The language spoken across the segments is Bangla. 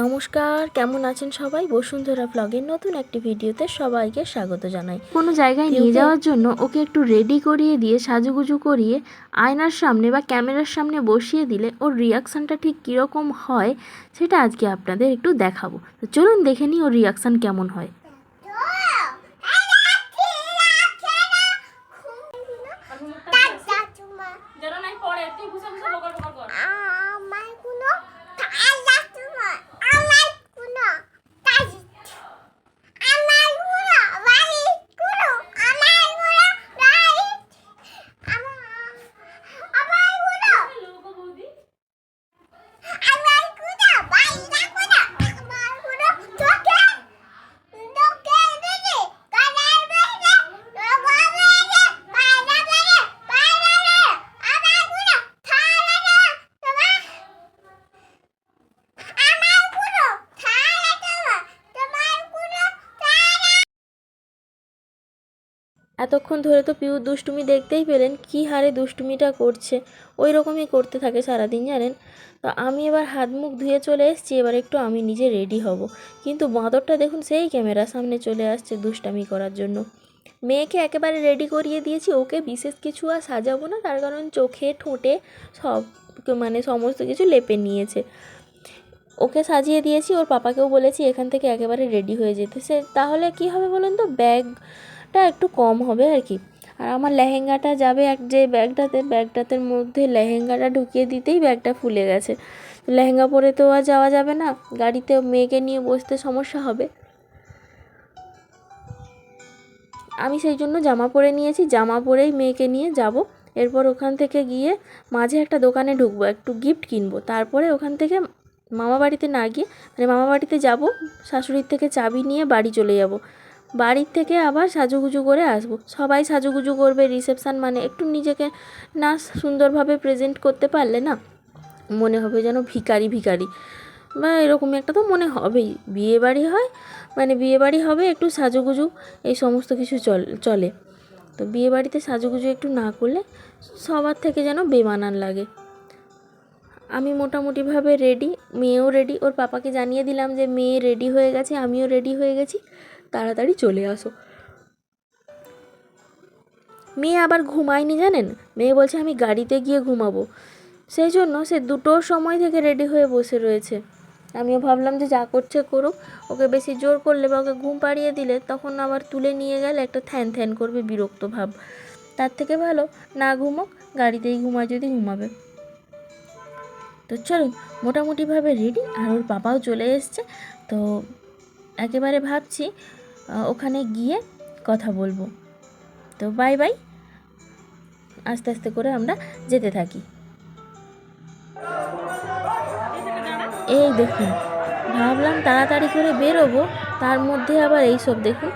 নমস্কার কেমন আছেন সবাই? বসুন্ধরা ব্লগের নতুন একটি ভিডিওতে সবাইকে স্বাগত জানাই। কোনো জায়গায় নিয়ে যাওয়ার জন্য ওকে একটু রেডি করিয়ে দিয়ে সাজুগুজু করিয়ে আয়নার সামনে বা ক্যামেরার সামনে বসিয়ে দিলে ওর রিয়াকশানটা ঠিক কীরকম হয় সেটা আজকে আপনাদের একটু দেখাবো। তো চলুন দেখে নিই ওর রিয়াকশান কেমন হয়। ती भूसा भूसा बगल बगल कर এতক্ষণ ধরে তো পিউ দুষ্টুমি দেখতেই পেলেন কি হারে দুষ্টুমিটা করছে। ওই রকমই করতে থাকে সারাদিন, জানেন? তো আমি এবার হাত মুখ ধুয়ে চলে এসেছি, এবার একটু আমি নিজে রেডি হব। কিন্তু বাঁদরটা দেখুন, সেই ক্যামেরার সামনে চলে আসছে দুষ্টামি করার জন্য। মেয়েকে একেবারে রেডি করিয়ে দিয়েছি, ওকে বিশেষ কিছু আর সাজাবো না, তার কারণ চোখে, ঠোঁটে সব মানে সমস্ত কিছু লেপে নিয়েছে। ওকে সাজিয়ে দিয়েছি, ওর পাপাকেও বলেছি এখান থেকে একেবারে রেডি হয়ে যেতে। সে তাহলে কি হবে বলুন তো? ব্যাগটা একটু কম হবে আর কি। আর আমার লেহেঙ্গাটা যাবে এক যে ব্যাগটাতে ব্যাগটাতে মধ্যে লেহেঙ্গাটা ঢুকিয়ে দিতেই ব্যাগটা ফুলে গেছে। লেহেঙ্গা পরে তো আর যাওয়া যাবে না, গাড়িতে মেয়েকে নিয়ে বসতে সমস্যা হবে। আমি সেই জন্য জামা পরে নিয়েছি, জামা পরেই মেয়েকে নিয়ে যাব। এরপর ওখান থেকে গিয়ে মাঝে একটা দোকানে ঢুকবো, একটু গিফট কিনবো। তারপরে ওখান থেকে মামা বাড়িতে না গিয়ে মানে মামা বাড়িতে যাব, শাশুড়ির থেকে চাবি নিয়ে বাড়ি চলে যাব। বাড়ির থেকে আবার সাজুগুজু করে আসব। সবাই সাজুগুজু করবে রিসেপশান মানে একটু নিজেকে না সুন্দরভাবে প্রেজেন্ট করতে পারলে না মনে হবে যেন ভিখারি ভিখারি। বা এরকমই একটা তো মনে হবেই। বিয়ে বাড়ি হয় মানে বিয়ে বাড়ি হবে, একটু সাজুগুজু, এই সমস্ত কিছু চল, চলে। তো বিয়ে বাড়িতে সাজুগুজু একটু না করলে সবার থেকে যেন বেমানান লাগে। আমি মোটামুটিভাবে রেডি মেয়েও রেডি ওর পাপাকে জানিয়ে দিলাম যে মেয়ে রেডি হয়ে গেছে, আমিও রেডি হয়ে গেছি। তাড়াতাড়ি চলে আসো। মেয়ে আবার ঘুমায়নি জানেন? মেয়ে বলছে, আমি গাড়িতে গিয়ে ঘুমাবো। সেই জন্য সে দুটোর সময় থেকে রেডি হয়ে বসে রয়েছে। আমিও ভাবলাম যে যা করছে করুক, ওকে বেশি জোর করলে বা ওকে ঘুম পাড়িয়ে দিলে তখন আবার তুলে নিয়ে গেলে একটা থ্যান থ্যান করবে বিরক্ত ভাব। তার থেকে ভালো, না ঘুমোক, গাড়িতেই ঘুমায় যদি ঘুমাবে। তো চলুন, মোটামুটিভাবে রেডি। আর ওর বাবাও চলে এসছে। তো একেবারে ভাবছি ওখানে গিয়ে কথা বলব। তো বাই বাই আস্তে আস্তে করে আমরা যেতে থাকি। এই দেখুন, ভাবলাম তাড়াতাড়ি করে বেরোবো, তার মধ্যে আবার এইসব দেখুন।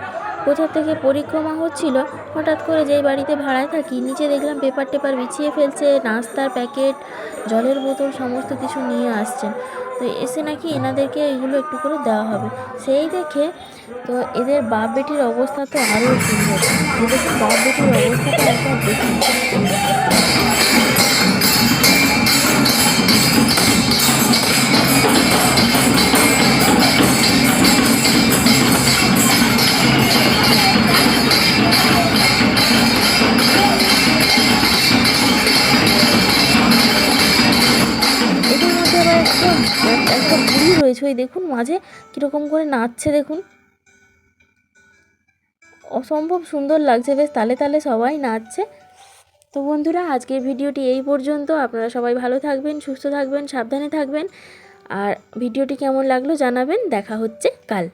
কোথা থেকে পরিক্রমা হচ্ছিল, হঠাৎ করে যেই বাড়িতে ভাড়ায় থাকি, নিচে দেখলাম পেপার টেপার বিছিয়ে ফেলছে, নাস্তার প্যাকেট, জলের বোতল, সমস্ত কিছু নিয়ে আসছেন। তো এসে নাকি এনাদেরকে এগুলো একটু করে দেওয়া হবে। সেই দেখে তো এদের বাপ বেটির অবস্থা তো আরও সুন্দর এদের বাপ বেটির অবস্থাটা একবার দেখুন ওই দেখুন, মাঝে কীরকম করে নাচছে, দেখুন। অসম্ভব সুন্দর লাগছে, বেশ তালে তালে সবাই নাচছে। তো বন্ধুরা, আজকের ভিডিওটি এই পর্যন্ত। আপনারা সবাই ভালো থাকবেন, সুস্থ থাকবেন, সাবধানে থাকবেন। আর ভিডিওটি কেমন লাগল জানাবেন। দেখা হচ্ছে কাল।